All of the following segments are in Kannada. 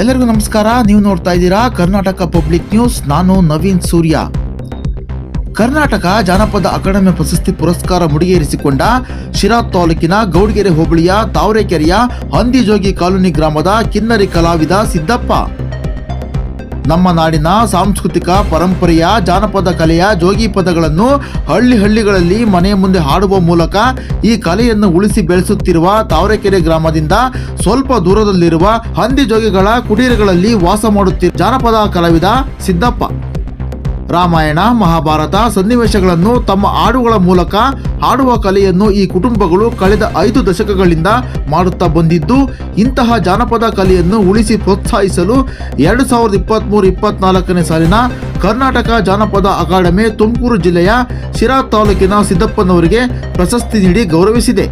ಎಲ್ಲರಿಗೂ ನಮಸ್ಕಾರ. ನೀವು ನೋಡ್ತಾ ಇದ್ದೀರಾ ಕರ್ನಾಟಕ ಪಬ್ಲಿಕ್ ನ್ಯೂಸ್ ನಾನು ನವೀನ್ ಸೂರ್ಯ. ಕರ್ನಾಟಕ ಜಾನಪದ ಅಕಾಡೆಮಿ ಪ್ರಶಸ್ತಿ ಪುರಸ್ಕಾರ ಮುಡಿಗೇರಿಸಿಕೊಂಡ ಶಿರಾ ತಾಲೂಕಿನ ಗೌಡಗೆರೆ ಹೋಬಳಿಯ ತಾವರೆಕೆರೆಯ ಹಂದಿಜೋಗಿ ಕಾಲೋನಿ ಗ್ರಾಮದ ಕಿನ್ನರಿ ಕಲಾವಿದ ಸಿದ್ದಪ್ಪ. ನಮ್ಮ ನಾಡಿನ ಸಾಂಸ್ಕೃತಿಕ ಪರಂಪರೆಯ ಜಾನಪದ ಕಲೆಯ ಜೋಗಿ ಪದಗಳನ್ನು ಹಳ್ಳಿ ಹಳ್ಳಿಗಳಲ್ಲಿ ಮನೆಯ ಮುಂದೆ ಹಾಡುವ ಮೂಲಕ ಈ ಕಲೆಯನ್ನು ಉಳಿಸಿ ಬೆಳೆಸುತ್ತಿರುವ ತಾವರೆಕೆರೆ ಗ್ರಾಮದಿಂದ ಸ್ವಲ್ಪ ದೂರದಲ್ಲಿರುವ ಹಂದಿ ಜೋಗಿಗಳ ಕುಟೀರಗಳಲ್ಲಿ ವಾಸ ಮಾಡುತ್ತಿರುವ ಜಾನಪದ ಕಲಾವಿದ ಸಿದ್ದಪ್ಪ. ರಾಮಾಯಣ, ಮಹಾಭಾರತ ಸನ್ನಿವೇಶಗಳನ್ನು ತಮ್ಮ ಹಾಡುಗಳ ಮೂಲಕ ಹಾಡುವ ಕಲೆಯನ್ನು ಈ ಕುಟುಂಬಗಳು ಕಳೆದ ಐದು ದಶಕಗಳಿಂದ ಮಾಡುತ್ತಾ ಬಂದಿದ್ದು, ಇಂತಹ ಜಾನಪದ ಕಲೆಯನ್ನು ಉಳಿಸಿ ಪ್ರೋತ್ಸಾಹಿಸಲು ಎರಡು ಸಾವಿರದ ಇಪ್ಪತ್ತ್ಮೂರು ಇಪ್ಪತ್ನಾಲ್ಕನೇ ಸಾಲಿನ ಕರ್ನಾಟಕ ಜಾನಪದ ಅಕಾಡೆಮಿ ತುಮಕೂರು ಜಿಲ್ಲೆಯ ಶಿರಾ ತಾಲೂಕಿನ ಸಿದ್ದಪ್ಪನವರಿಗೆ ಪ್ರಶಸ್ತಿ ನೀಡಿ ಗೌರವಿಸಿದೆ.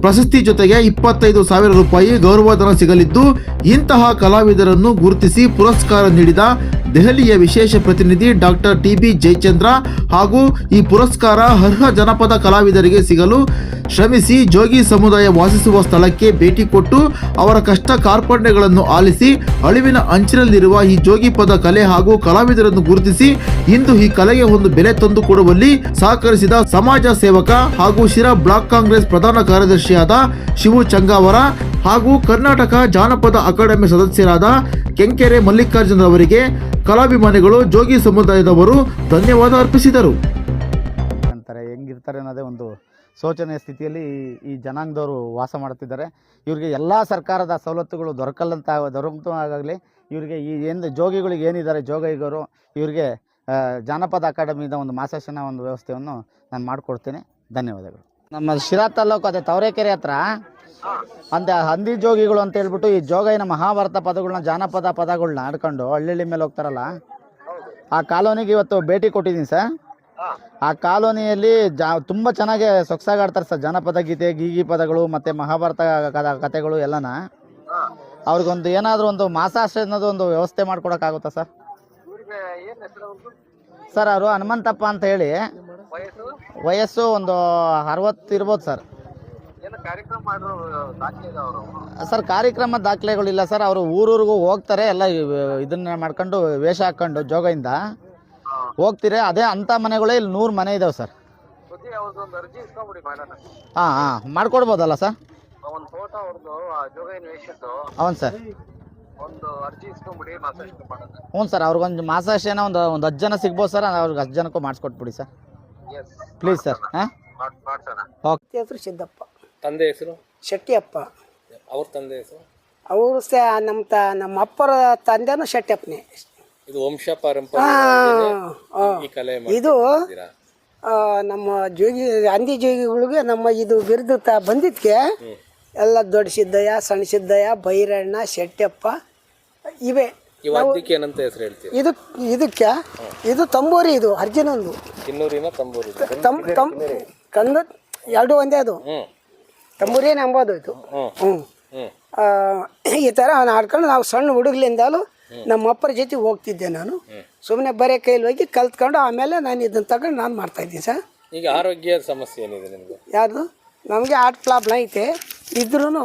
ಪ್ರಶಸ್ತಿ ಜೊತೆಗೆ ಇಪ್ಪತ್ತೈದು ಸಾವಿರ ರೂಪಾಯಿ ಗೌರವಧನ ಸಿಗಲಿದ್ದು ಇಂತಹ ಕಲಾವಿದರನ್ನು ಗುರುತಿಸಿ ಪುರಸ್ಕಾರ ನೀಡಿದ ದೆಹಲಿಯ ವಿಶೇಷ ಪ್ರತಿನಿಧಿ ಡಾಕ್ಟರ್ ಟಿ ಬಿ ಜಯಚಂದ್ರ ಹಾಗೂ ಈ ಪುರಸ್ಕಾರ ಅರ್ಹ ಜನಪದ ಕಲಾವಿದರಿಗೆ ಸಿಗಲು ಶ್ರಮಿಸಿ ಜೋಗಿ ಸಮುದಾಯ ವಾಸಿಸುವ ಸ್ಥಳಕ್ಕೆ ಭೇಟಿ ಕೊಟ್ಟು ಅವರ ಕಷ್ಟ ಕಾರ್ಪಣ್ಯಗಳನ್ನು ಆಲಿಸಿ ಅಳಿವಿನ ಅಂಚಿನಲ್ಲಿರುವ ಈ ಜೋಗಿ ಪದ ಕಲೆ ಹಾಗೂ ಕಲಾವಿದರನ್ನು ಗುರುತಿಸಿ ಇಂದು ಈ ಕಲೆಗೆ ಒಂದು ಬೆಲೆ ತಂದುಕೊಡುವಲ್ಲಿ ಸಹಕರಿಸಿದ ಸಮಾಜ ಸೇವಕ ಹಾಗೂ ಶಿರಾ ಬ್ಲಾಕ್ ಕಾಂಗ್ರೆಸ್ ಪ್ರಧಾನ ಕಾರ್ಯದರ್ಶಿಯಾದ ಶಿವು ಚಂಗಾವರ ಹಾಗೂ ಕರ್ನಾಟಕ ಜಾನಪದ ಅಕಾಡೆಮಿ ಸದಸ್ಯರಾದ ಕೆಂಕೆರೆ ಮಲ್ಲಿಕಾರ್ಜುನ್ ಅವರಿಗೆ ಕಲಾಭಿಮಾನಿಗಳು ಜೋಗಿ ಸಮುದಾಯದವರು ಧನ್ಯವಾದ ಅರ್ಪಿಸಿದರು. ಅಂತಾರೆ, ಹೆಂಗಿರ್ತಾರೆ ಅನ್ನೋದೇ ಒಂದು ಶೋಚನೀಯ ಸ್ಥಿತಿಯಲ್ಲಿ ಈ- ಈ ಜನಾಂಗದವರು ವಾಸ ಮಾಡುತ್ತಿದ್ದಾರೆ ಇವರಿಗೆ ಎಲ್ಲ ಸರ್ಕಾರದ ಸವಲತ್ತುಗಳು ದೊರಕಲ್ಲಂತ ದೊರಕಾಗಲಿ ಇವರಿಗೆ ಈ ಏನು ಜೋಗಿಗಳಿಗೆ ಏನಿದ್ದಾರೆ, ಜೋಗಿಗರು, ಇವರಿಗೆ ಜಾನಪದ ಅಕಾಡೆಮಿಯಿಂದ ಒಂದು ಮಾಸಾಶನ ಒಂದು ವ್ಯವಸ್ಥೆಯನ್ನು ನಾನು ಮಾಡಿಕೊಡ್ತೇನೆ. ಧನ್ಯವಾದಗಳು. ನಮ್ಮ ಶಿರಾ ತಾಲೂಕು ಅದೇ ತವರೆಕೆರೆ ಹತ್ರ ಅಂತ ಹಂದಿ ಜೋಗಿಗಳು ಅಂತ ಹೇಳ್ಬಿಟ್ಟು ಈ ಜೋಗೈನ ಮಹಾಭಾರತ ಪದಗಳನ್ನ ಜಾನಪದ ಪದಗಳನ್ನ ಆಡ್ಕೊಂಡು ಹಳ್ಳಿ ಮೇಲೆ ಹೋಗ್ತಾರಲ್ಲ? ಆ ಕಾಲೋನಿಗೆ ಇವತ್ತು ಭೇಟಿ ಕೊಟ್ಟಿದ್ದೀನಿ ಸರ್. ಆ ಕಾಲೋನಿಯಲ್ಲಿ ಜಾ ತುಂಬ ಚೆನ್ನಾಗಿ ಸೊಗಸಾಗಾಡ್ತಾರೆ ಸರ್ ಜಾನಪದ ಗೀತೆ ಗೀಗಿ ಪದಗಳು ಮತ್ತು ಮಹಾಭಾರತ ಕಥ ಕಥೆಗಳು ಎಲ್ಲನ. ಅವ್ರಿಗೊಂದು ಏನಾದರೂ ಒಂದು ಮಾಸಾಶ್ರಯ ಅನ್ನೋದು ಒಂದು ವ್ಯವಸ್ಥೆ ಮಾಡ್ಕೊಡೋಕ್ಕಾಗುತ್ತಾ ಸರ್? ಸರ್ ಅವರು ಹನುಮಂತಪ್ಪ ಅಂತ ಹೇಳಿ. ವಯಸ್ಸು ಒಂದು ಅರವತ್ತು ಇರ್ಬೋದು ಸರ್. ಸರ್ ಕಾರ್ಯಕ್ರಮ ದಾಖಲೆಗಳಿಲ್ಲ ಸರ್. ಅವರು ಊರೂರಿಗೂ ಹೋಗ್ತಾರೆ ಎಲ್ಲ ಇದನ್ನ ಮಾಡ್ಕೊಂಡು ವೇಷ ಹಾಕೊಂಡು ಜೋಗದಿಂದ. ಹೋಗ್ತೀರಿ ಅದೇ ಅಂತ ಮನೆಗಳೇ ಇಲ್ಲಿ ನೂರು ಮನೆ ಇದಾವೆ ಸರ್. ಹಾಂ ಹಾಂ. ಮಾಡ್ಕೊಡ್ಬೋದಲ್ಲ ಸರ್? ಹೌನು ಸರ್. ಒಂದು ಅರ್ಜಿ ಇಸ್ಕೊಂಬಿಡಿ ಮಾಸಾಶನ ಮಾಡೋಣ. ಹ್ಞೂ ಸರ್ ಅವ್ರಿಗೊಂದು ಮಾಸಾಶನ ಒಂದು ಒಂದು ಹತ್ತು ಜನ ಸಿಗ್ಬೋದು ಸರ್ ಅವ್ರಿಗೆ ಹತ್ತು ಜನಕ್ಕೂ ಮಾಡಿಸ್ಕೊಟ್ಬಿಡಿ ಸರ್. ಎಸ್ ಪ್ಲೀಸ್ ಸರ್ ಹಾಂ? ಸಿದ್ದಪ್ಪ. ತಂದೆ ಹೆಸರು? ಶೆಟ್ಟಿಯಪ್ಪ. ಅವ್ರ ತಂದೆ ಹೆಸರು? ಅವರು ಸಹ ನಮ್ಮ ತ ನಮ್ಮ ಅಪ್ಪರ ತಂದೆನೂ ಶೆಟ್ಟಿಯಪ್ಪನೇ. ಇದು ವಂಶ ಪಾರಂಪರ್ಯ ಈ ಕಲೆ ಇದು ಮಾಡ್ತಿದ್ದೀರಾ? ಆ, ನಮ್ಮ ಜೋಗಿ ಅಂದಿ ಜೋಗಿಗಳಿಗೆ ನಮ್ಮ ಇದು ಬಿರುದು ತ ಬಂದಿದ್ದಕ್ಕೆ ಎಲ್ಲ ದೊಡ್ಡ ಸಿದ್ದಯ್ಯ ಸಣ್ಣ ಸಿದ್ದಯ್ಯ ಬೈರಣ್ಣ ಶೆಟ್ಟಿಯಪ್ಪ ಇವೆ. ಈ ವಾದ್ಯಕ್ಕೆ ಏನಂತ ಹೆಸರು ಹೇಳ್ತೀವಿ ಇದು ಇದಕ್ಕೆ ಇದು ತಂಬೂರಿ ಇದು ಅರ್ಜುನಂದು. ಕಿನ್ನೂರಿನ ತಂಬೂರಿ. ತಮ್ ತಮ್ ಕಂದು ಎರಡು ಒಂದೇ ಅದು. ಹ್ಮ್. ತಂಬೂರಿ ನಂಬೋದು ಇದು. ಹ್ಮ್. ಹ್ಞೂ ಈ ಥರ ಆಡ್ಕೊಂಡು ನಾವು ಸಣ್ಣ ಹುಡುಗ್ಲಿಂದಲೂ ನಮ್ಮ ಅಪ್ಪರ ಜೊತೆ ಹೋಗ್ತಿದ್ದೆ ನಾನು. ಸುಮ್ಮನೆ ಬರೀ ಕೈಲಿ ಹೋಗಿ ಕಲ್ತ್ಕೊಂಡು ಆಮೇಲೆ ನಾನು ಇದನ್ನು ತಗೊಂಡು ನಾನು ಮಾಡ್ತಾಯಿದ್ದೀನಿ ಸರ್. ಈಗ ಆರೋಗ್ಯ ಸಮಸ್ಯೆ ಏನಿದೆ ನಿಮಗೆ? ಯಾವುದು ನಮಗೆ ಹಾರ್ಟ್ ಪ್ರಾಬ್ಲಮ್ ಐತೆ. ಇದ್ರೂ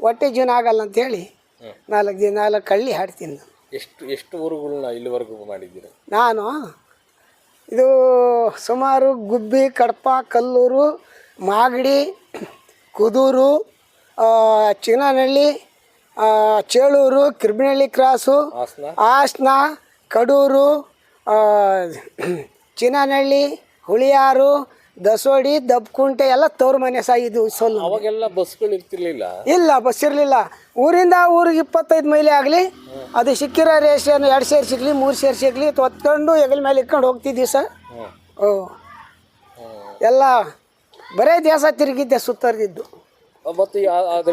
ಹೊಟ್ಟೆ ಜೀವನ ಆಗಲ್ಲ ಅಂತ ಹೇಳಿ ನಾಲ್ಕು ದಿನ ನಾಲ್ಕು ಕಳ್ಳಿ ಹಾಡ್ತೀನಿ ನಾನು. ಎಷ್ಟು ಎಷ್ಟು ಊರುಗಳನ್ನ ಇಲ್ಲಿವರೆಗೂ ಮಾಡಿದ್ದೀರಿ? ನಾನು? ಇದು ಸುಮಾರು ಗುಬ್ಬಿ ಕಡಪ ಕಲ್ಲೂರು ಮಾಗಡಿ ಕುದೂರು ಆ, ಚೇಳೂರು ಕಿರ್ಬಿನಹಳ್ಳಿ ಕ್ರಾಸು ಹಾಸನ. ಕಡೂರು ಚಿನ್ನನಹಳ್ಳಿ ಹುಳಿಯಾರು ದಸೋಡಿ ದಬ್ಕುಂಟೆ ಎಲ್ಲ ತವ್ರ ಮನೆ ಸಹ ಇದು ಸೊಲ್ಲು. ಅವಾಗೆಲ್ಲ ಬಸ್ಗಳು ಇರ್ತಿರ್ಲಿಲ್ಲ? ಇಲ್ಲ ಬಸ್ ಇರಲಿಲ್ಲ. ಊರಿಂದ ಊರಿಗೆ ಇಪ್ಪತ್ತೈದು ಮೈಲಿ ಆಗಲಿ ಅದು ಸಿಕ್ಕಿರೋ ರೇಷನ್ ಎರಡು ಸೇರ್ ಸಿಗಲಿ ಮೂರು ಸೇರ್ ಸಿಗ್ಲಿ ತೊತ್ಕೊಂಡು ಹೆಗಲ ಮೇಲೆ ಇಟ್ಕೊಂಡು ಹೋಗ್ತಿದ್ವಿ ಸರ್. ಓ. ಎಲ್ಲ ಬರೇ ದೇಶ ತಿರುಗಿದ್ದೆ ಸುತ್ತರಿದ್ದು ಮತ್ತು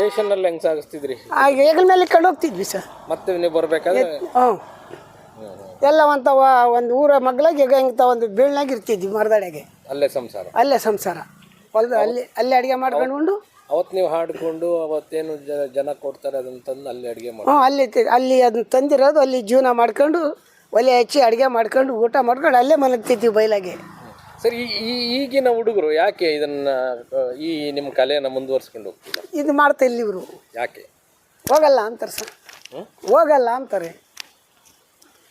ರೇಷನ್ನಲ್ಲಿ ಹೆಂಗೆ ಸಾಗಿಸ್ತಿದ್ರಿ? ಆಗ ಹೆಗಲ ಮೇಲೆ ಕಂಡೋಗ್ತಿದ್ವಿ ಹೋಗ್ತಿದ್ವಿ ಸರ್. ಮತ್ತೆ ನೀವು ಬರಬೇಕಾದ್ರೆ? ಹ್ಞೂ. ಎಲ್ಲ ಒಂಥವ ಒಂದು ಊರ ಮಗ್ಳಾಗ ಈಗ ಇಂಥ ಒಂದು ಬೀಳ್ನಾಗ ಇರ್ತಿದ್ವಿ ಮರದಡೆಗೆ. ಅಲ್ಲೇ ಸಂಸಾರ. ಅಲ್ಲೇ ಸಂಸಾರ. ಹೊಲ್ದ ಅಲ್ಲಿ ಅಲ್ಲೇ ಅಡುಗೆ ಮಾಡ್ಕೊಂಡು ಅವತ್ತು ನೀವು ಹಾಡ್ಕೊಂಡು ಅವತ್ತೇನು ಜನ ಜನ ಕೊಡ್ತಾರೆ ಅದನ್ನ ತಂದು ಅಲ್ಲಿ ಅಡುಗೆ ಮಾಡಿ ಹ್ಞೂ ಅಲ್ಲಿ ಅಲ್ಲಿ ಅದನ್ನ ತಂದಿರೋದು ಅಲ್ಲಿ ಜೀವನ ಮಾಡ್ಕೊಂಡು ಒಲೆ ಹಚ್ಚಿ ಅಡುಗೆ ಮಾಡ್ಕೊಂಡು ಊಟ ಮಾಡ್ಕೊಂಡು ಅಲ್ಲೇ ಮಲಗ್ತಿದ್ವಿ ಬಯಲಾಗೆ ಸರಿ ಈ- ಈಗಿನ ಹುಡುಗರು ಯಾಕೆ ಇದನ್ನ ಈ ನಿಮ್ಮ ಕಲೆಯನ್ನು ಮುಂದುವರ್ಸ್ಕೊಂಡು ಹೋಗ್ತೀವಿ ಇದು ಮಾಡ್ತಾ ಇಲ್ಲಿ ಇವರು. ಯಾಕೆ? ಹೋಗಲ್ಲ ಅಂತಾರೆ ಸರ್. ಹೋಗಲ್ಲ ಅಂತಾರೆ.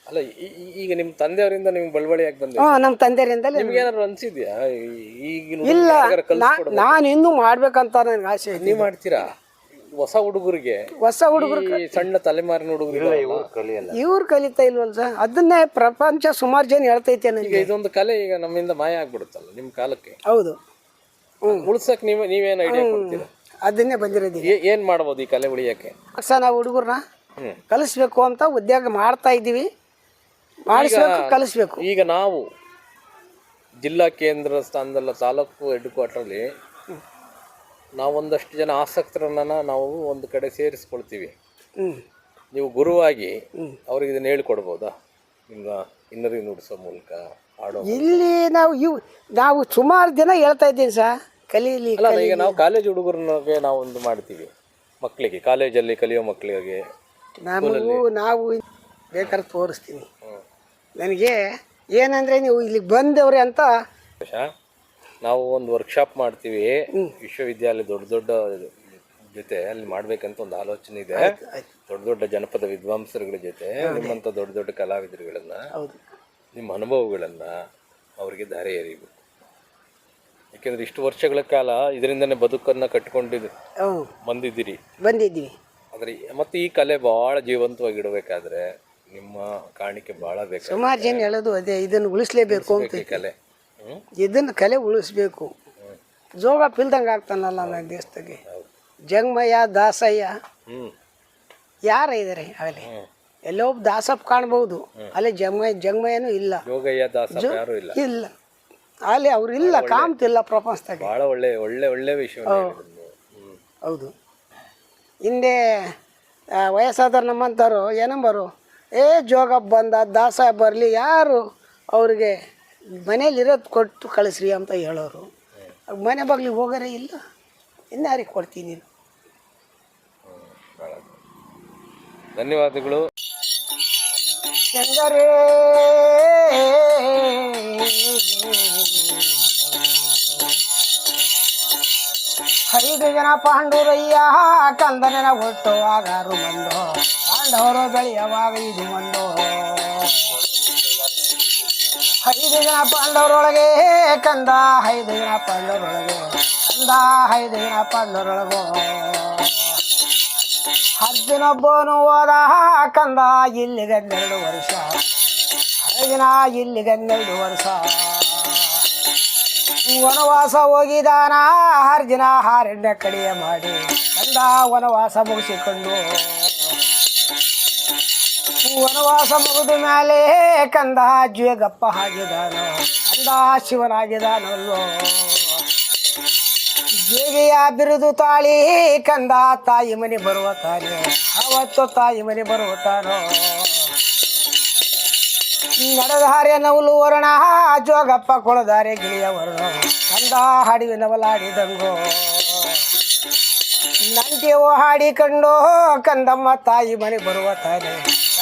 ಅಲ್ಲ ಈ- ಈ- ಈಗ ನಿಮ್ಮ ತಂದೆಯವರಿಂದ ನಿಮ್ಗೆ ಬಳುವಳಿ ಯಾಕೆ ಬಂದ ಹ್ಞೂ ನಮ್ಮ ತಂದೆಯವರಿಂದ ನಿಮ್ಗೆ ಏನಾದ್ರು ಅನ್ಸಿದ್ಯಾ? ಈಗ ಈಗಿನ ಇಲ್ಲ ಹುಡುಗರಿಗೆ ನಾ ಕಲ್ಸ್ಕೊಡ್ಬೇಕು. ನಾನು ಇನ್ನೂ ಮಾಡ್ಬೇಕಂತ ನನಗೆ ಆಸೆ ನೀವ್ ಮಾಡ್ತೀರಾ? ಹೊಸ ಹುಡುಗರಿಗೆ ಹೊಸ ಹುಡುಗರು ಈ ಸಣ್ಣ ತಲೆಮಾರಿನ ಹುಡುಗರಿಗೆ ಇವ್ರು ಕಲಿತಾ ಇಲ್ವಲ್ಲ ಸರ್ ಅದನ್ನೇ ಪ್ರಪಂಚ ಸುಮಾರು ಜನ ಹೇಳ್ತೈತೆ ಈಗ ನನಗೆ ಇದೊಂದು ಕಲೆ ಈಗ ನಮ್ಮಿಂದ ಮಾಯ ಆಗ್ಬಿಡುತ್ತಲ್ಲ ನಿಮ್ಮ ಕಾಲಕ್ಕೆ? ಹೌದು. ಉಳ್ಸಕ್ ನೀವು ನೀವೇನ್ ಐಡಿಯಾ ಕೊಡ್ತೀರಾ? ಅದನ್ನೇ ಬಂದಿರೋದು ಏ- ಏನ್ ಮಾಡ್ಬೋದು ಈ ಕಲೆ ಉಳಿಯಕ್ಕೆ? ಸರ್ ನಾವು ಹುಡುಗರನ್ನ ಹ್ಮ್. ಕಲಿಸ್ಬೇಕು ಅಂತ ಉದ್ಯೋಗ ಮಾಡ್ತಾ ಇದ್ದೀವಿ. ಮಾಡಿಸ್ಬೇಕು ಕಲಿಸ್ಬೇಕು. ಈಗ ನಾವು ಜಿಲ್ಲಾ ಕೇಂದ್ರ ಸ್ಥಾನದಲ್ಲ ತಾಲೂಕು ಹೆಡ್ ಕ್ವಾರ್ಟರ್ಲಿ ನಾವೊಂದಷ್ಟು ಜನ ಆಸಕ್ತರನ್ನ ನಾವು ಒಂದು ಕಡೆ ಸೇರಿಸ್ಕೊಳ್ತೀವಿ. ನೀವು ಗುರುವಾಗಿ ಅವ್ರಿಗೆ ಇದನ್ನ ಹೇಳ್ಕೊಡ್ಬೋದಾ? ನಿಮ್ಮ ಇನ್ನರಿಗೆ ನುಡಿಸೋ ಮೂಲಕ ಆಡೋ ಇಲ್ಲಿ ನಾವು ಇವು ನಾವು ಸುಮಾರು ದಿನ ಹೇಳ್ತಾ ಇದ್ದೀನಿ ಸರ್. ಕಲೀಲಿ ಅಲ್ಲ ಈಗ ನಾವು ಕಾಲೇಜ್ ಹುಡುಗರಿಗೆ ನಾವು ಒಂದು ಮಾಡ್ತೀವಿ. ಮಕ್ಕಳಿಗೆ ಕಾಲೇಜಲ್ಲಿ ಕಲಿಯೋ ಮಕ್ಕಳಿಗೆ ನಾವು ನಾವು ಬೇಕಾದ್ರೆ ತೋರಿಸ್ತೀನಿ. ನನಗೆ ಏನಂದರೆ ನೀವು ಇಲ್ಲಿಗೆ ಬಂದವ್ರೆ ಅಂತ ನಾವು ಒಂದು ವರ್ಕ್ಶಾಪ್ ಮಾಡ್ತೀವಿ. ವಿಶ್ವವಿದ್ಯಾಲಯ ದೊಡ್ಡ ದೊಡ್ಡ ಜೊತೆ ಅಲ್ಲಿ ಮಾಡ್ಬೇಕಂತ ಒಂದು ಆಲೋಚನೆ ಇದೆ. ದೊಡ್ಡ ದೊಡ್ಡ ಜನಪದ ವಿದ್ವಾಂಸರುಗಳ ಜೊತೆ ನಿಮ್ಮಂತ ದೊಡ್ಡ ದೊಡ್ಡ ಕಲಾವಿದರುಗಳನ್ನ ನಿಮ್ಮ ಅನುಭವಗಳನ್ನ ಅವರಿಗೆ ಧಾರೆ ಎರಿಬೇಕು. ಯಾಕೆಂದ್ರೆ ಇಷ್ಟು ವರ್ಷಗಳ ಕಾಲ ಇದರಿಂದನೇ ಬದುಕನ್ನ ಕಟ್ಕೊಂಡಿದ್ದು ಬಂದಿದ್ದೀರಿ. ಬಂದಿದ್ದೀವಿ. ಆದ್ರೆ ಮತ್ತೆ ಈ ಕಲೆ ಬಹಳ ಜೀವಂತವಾಗಿ ಇಡಬೇಕಾದ್ರೆ ನಿಮ್ಮ ಕಾಣಿಕೆ ಬಹಳ ಬೇಕು ಸುಮಾರು ಜನ ಹೇಳೋದು ಅದೇ ಇದನ್ನು ಉಳಿಸಲೇಬೇಕು ಅಂತ ಕಲೆ. ಇದನ್ನು ಕಲೆ ಉಳಿಸ್ಬೇಕು. ಜೋಗ ಪಿಲ್ದಂಗೆ ಆಗ್ತಾನಲ್ಲ ನನ್ನ ದೇಶದಾಗೆ. ಜಂಗಮಯ್ಯ ದಾಸಯ್ಯ ಯಾರ ಇದಾರೆ ಅಲ್ಲಿ? ಎಲ್ಲೋ ಒಬ್ಬ ದಾಸಪ್ಪ ಕಾಣ್ಬೋದು. ಅಲ್ಲಿ ಜಂಗಮಯ್ಯ ಜಂಗಮಯ್ಯನೂ ಇಲ್ಲ. ಇಲ್ಲ. ಅಲ್ಲಿ ಅವ್ರು ಇಲ್ಲ ಕಾಮ್ತಿಲ್ಲ ಪ್ರಪಂಚದಾಗೆ. ಒಳ್ಳೆ ಒಳ್ಳೆ ಒಳ್ಳೆ ವಿಷಯ ಹೌದು. ಹಿಂದೆ ವಯಸ್ಸಾದವ್ರು ನಮ್ಮಂಥವ್ರು ಏನಂಬರು ಏ ಜೋಗ ಬಂದ ದಾಸ ಬರಲಿ ಯಾರು ಅವ್ರಿಗೆ ಮನೇಲಿರೋದು ಕೊಟ್ಟು ಕಳಿಸ್ರಿ ಅಂತ ಹೇಳೋರು. ಮನೆ ಬಗ್ಲಿಗೆ ಹೋಗೋರೇ ಇಲ್ಲ. ಇನ್ನಾರಿಗೆ ಕೊಡ್ತೀನಿ ಧನ್ಯವಾದಗಳು. ಹೆಂಗರೇ ಐದು ಜನ ಪಾಂಡುರಯ್ಯ ಕಂದನ ಹುಟ್ಟುವಾಗ ಬಂದು ಪಾಂಡವರು ಬೆಳೆಯುವಾಗ ಇದು ಮಂದು. ಐದು ಜನ ಪಾಂಡವರೊಳಗೆ ಕಂದ, ಐದು ಜನ ಪಾಂಡವರೊಳಗೆ ಕಂದ, ಐದು ಜನ ಪಾಂಡವರೊಳಗೋ. ಅರ್ಜುನೊಬ್ಬನು ಹೋದ ಕಂದ, ಇಲ್ಲಿಗೆ ವರ್ಷ. ಅರ್ಜುನ ಇಲ್ಲಿಗೆ ವರ್ಷ. ವನವಾಸ ಹೋಗಿದಾನ ಅರ್ಜುನ ಹಾರಣ್ಯ ಕಡಿಯ ಮಾಡಿ ಕಂದ ವನವಾಸ ಮುಗಿಸಿಕೊಂಡು. ವನವಾಸ ಮುಗಿದ ಮೇಲೆ ಕಂದ ಜ್ವೇಗಪ್ಪ ಆಗಿದಾನ ಕಂದ ಶಿವನಾಗಿದಾನಲ್ಲೋ ಜೇಗಿಯ ಬಿರುದು ತಾಳಿ ಕಂದ ತಾಯಿ ಮನೆ ಬರುವ ತಾನೆ, ಅವತ್ತು ತಾಯಿ ಮನೆ ಬರುವ ತಾನೋ ನಡೆದಾರೆ ನವಲು ವರ್ಣ, ಜೋಗಪ್ಪ ಕೊಳದಾರೆ ಗಿಳಿಯ ವರ್ಣ ಕಂದ ಹಾಡಿವೆ ನವಲಾಡಿದಂಗೋ. ಹಾಡಿ ಕಂಡೋ, ಕಂದಮ್ಮ ತಾಯಿ ಮನೆ ಬರುವ ತಾನೆ.